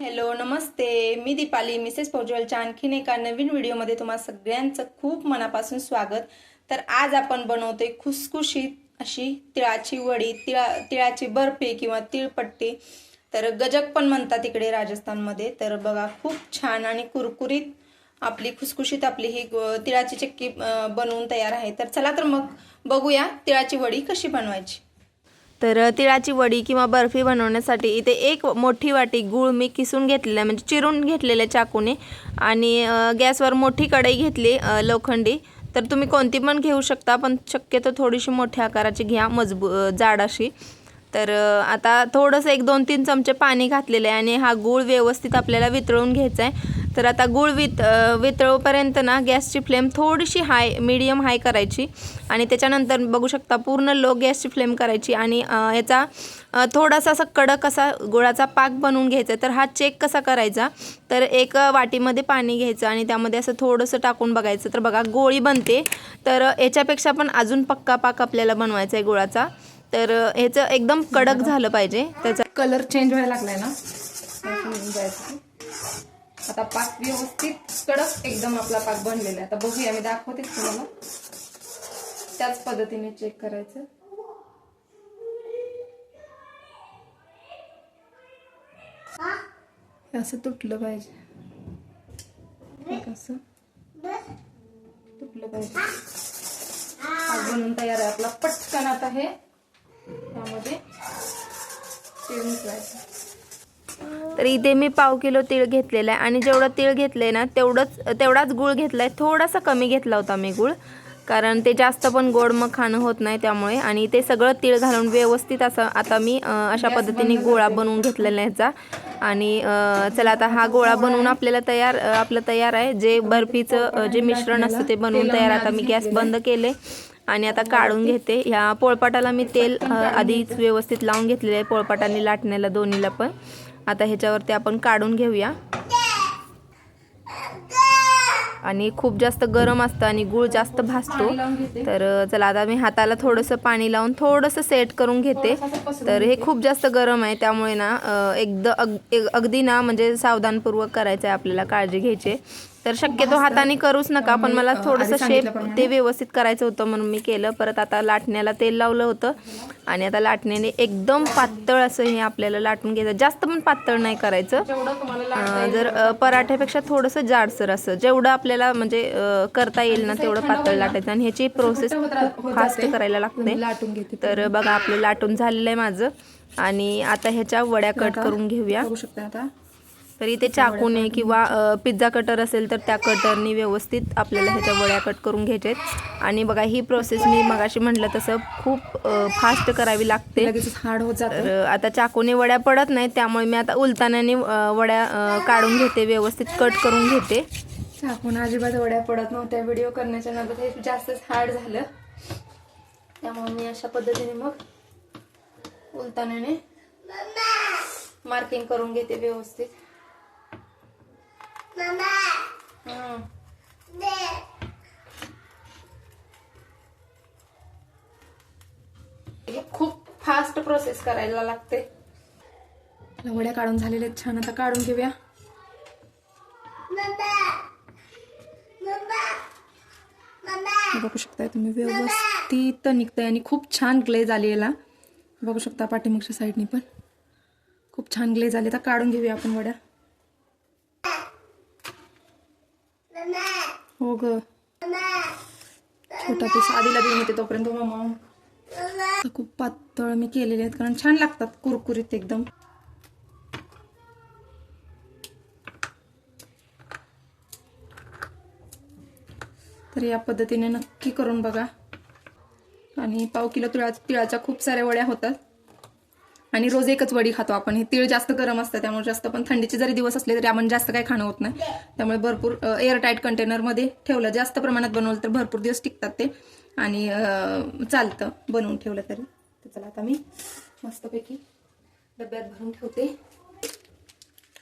Hello नमस्ते. मी Deepali. Mrs पौजलच्या आणखीन एका नवीन व्हिडिओमध्ये तुम्हा सगळ्यांचं खूप मनापासून स्वागत. तर आज आपण बनवतोय खुसखुशीत अशी तिळाची वडी तिळा तिळाची बर्फी किंवा तिळपट्टी. तर गजक पण म्हणतात इकडे राजस्थानमध्ये. तर बघा खूप छान आणि कुरकुरीत आपली खुसखुशीत आपली ही तिळाची चक्की बनवून तयार आहे. तर चला तर मग बघूया तिळाची वडी कशी बनवायची. तर तिळाची वडी किंवा बर्फी बनवण्यासाठी इथे एक मोठी वाटी गूळ मी किसून घेतलेला आहे. म्हणजे चिरून घेतलेल्या चाकूने. आणि गॅसवर मोठी कढई घेतली लोखंडी. तर तुम्ही कोणती पण घेऊ शकता पण शक्यतो थोडीशी मोठ्या आकाराची घ्या मजबू जाड अशी तर आता थोडंसं एक दोन तीन चमचे पाणी घातलेलं आहे आणि हा गूळ व्यवस्थित आपल्याला वितळून घ्यायचा आहे. तर आता गूळ वित वितळोपर्यंत ना गॅसची फ्लेम थोडीशी हाय मीडियम हाय करायची. आणि त्याच्यानंतर बघू शकता पूर्ण लो गॅसची फ्लेम करायची. आणि याचा थोडासा असा कडक असा गुळाचा पाक बनवून घ्यायचा. तर हा चेक कसा करायचा? तर एक वाटीमध्ये पाणी घ्यायचं आणि त्यामध्ये असं थोडंसं टाकून बघायचं. तर बघा गोळी बनते. तर याच्यापेक्षा पण अजून पक्का पाक आपल्याला बनवायचा आहे गुळाचा. तर ह्याचं एकदम कडक झालं पाहिजे. त्याचा कलर चेंज व्हायला लागलाय ना. आता पाक व्यवस्थित कडक एकदम आपला पाक बनलेला आहे. आता बघूया मी दाखवते तुम्हाला. त्याच पद्धतीने चेक करायचं. असं तुटलं पाहिजे. असं तुटलं पाहिजे. पाक बनवून तयार आहे. आपला पटकन आता हे त्यामध्ये चिरून ठेवायचं. तर इथे मी पाव किलो तीळ घेतलेला आहे. आणि जेवढं तीळ घेतलंय ना तेवढंच तेवढाच गुळ घेतलाय. थोडासा कमी घेतला होता मी गुळ. कारण ते जास्त पण गोड मग खाणं होत नाही त्यामुळे. आणि ते सगळं तीळ घालून व्यवस्थित असं आता मी अशा पद्धतीने गोळा बनवून घेतलेला आहे ह्याचा आणि चला आता हा गोळा बनवून आपल्याला तयार आपलं तयार आहे. जे बर्फीचं जे मिश्रण असतं ते बनवून तयार. आता मी गॅस बंद केले. आणि आता काढून घेते. ह्या पोळपाटाला मी तेल आधीच व्यवस्थित लावून घेतलेलं आहे पोळपाटाने लाटण्याला दोन्हीला पण. आता ह्याच्यावरती आपण काढून घेऊया. आणि खूप जास्त गरम असतं आणि गुळ जास्त भासतो. तर चला आता मी हाताला थोडंसं पाणी लावून थोडंसं सेट करून घेते. तर हे खूप जास्त गरम आहे. त्यामुळे ना एकदम अग एक- अगदी ना म्हणजे सावधानपूर्वक करायचं आहे आपल्याला काळजी घ्यायची. तर शक्यतो हाताने करूच नका पण मला थोडंसं शेप ते व्यवस्थित करायचं होतं म्हणून मी केलं. परत आता लाटण्याला तेल लावलं होतं आणि आता लाटण्याने एकदम पातळ असं हे आपल्याला लाटून घ्यायचं. जास्त पण पातळ नाही करायचं. जर पराठ्यापेक्षा थोडंसं जाडसर असं जेवढं आपल्याला म्हणजे करता येईल ना तेवढं पातळ लाटायचं आणि ह्याची प्रोसेस खूप फास्ट करायला लागते. घेते तर बघा आपलं लाटून झालेलं आहे माझं आणि आता ह्याच्या वड्या कट करून घेऊया. शकता आता. तर इथे चाकूने किंवा पिझ्झा कटर असेल तर त्या कटरनी व्यवस्थित आपल्याला ह्याच्या वड्या कट करून घ्यायच्या आहेत आणि बघा ही प्रोसेस मी मगाशी म्हटलं तसं खूप फास्ट करावी लागते. हार्ड होत तर आता चाकूने वड्या पडत नाहीत त्यामुळे मी आता उलतानाने अ, वड्या काढून घेते व्यवस्थित कट करून घेते. चाकून अजिबात वड्या पडत नव्हत्या. व्हिडिओ करण्याच्या नंतर हे जास्तच हार्ड झालं. त्यामुळे मी अशा पद्धतीने मग उलतानाने मार्किंग करून घेते व्यवस्थित. खूप फास्ट प्रोसेस करायला लागते. वड्या काढून झालेल्या आहेत छान. आता काढून घेऊया. हे बघू शकताय तुम्ही व्यवस्थित निघतंय आणि खूप छान ग्लेज आली याला. बघू शकता पाठीमागच्या साईडनी पण. खूप छान ग्लेज आली. आता काढून घेऊया आपण वड्या. हो ग. छोटा पीस आधीला देऊन येते तोपर्यंत हो मामा. खूप पातळ मी केलेले आहेत कारण छान लागतात कुरकुरीत एकदम. तर या पद्धतीने नक्की करून बघा. आणि पाव किलो तिळा तिळाच्या खूप साऱ्या वड्या होतात. आणि रोज एकच वडी खातो आपण. हे तीळ जास्त गरम असतं त्यामुळे जास्त पण थंडीचे जरी दिवस असले तरी आपण जास्त काही खाणं होत नाही. त्यामुळे भरपूर एअरटाईट कंटेनरमध्ये ठेवलं जास्त प्रमाणात बनवलं तर भरपूर दिवस टिकतात ते. आणि चालतं बनवून ठेवलं तरी. तर चला आता मी मस्तपैकी डब्यात भरून ठेवते.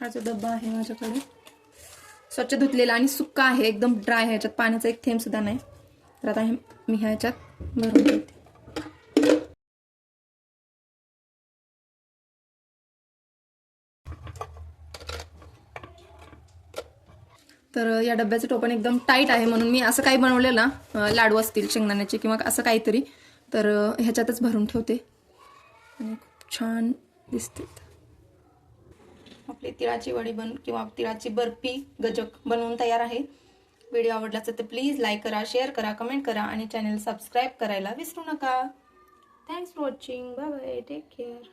हा जो डब्बा आहे माझ्याकडे स्वच्छ धुतलेला आणि सुक्का आहे एकदम ड्राय आहे. ह्याच्यात पाण्याचा एक थेंब सुद्धा नाही. तर आता हे मी ह्याच्यात भरून ठेवते. तर या डब्याचं टोपण एकदम टाईट आहे म्हणून मी असं काही बनवलेलं ना लाडू असतील शेंगदाण्याचे किंवा असं काहीतरी तर ह्याच्यातच भरून ठेवते. आणि खूप छान दिसते. आपली तिळाची वडी बन किंवा तिळाची बर्फी गजक बनवून तयार आहे. व्हिडिओ आवडला असेल तर प्लीज लाईक करा शेअर करा कमेंट करा आणि चॅनल सबस्क्राईब करायला विसरू नका. Thanks for watching bye bye take care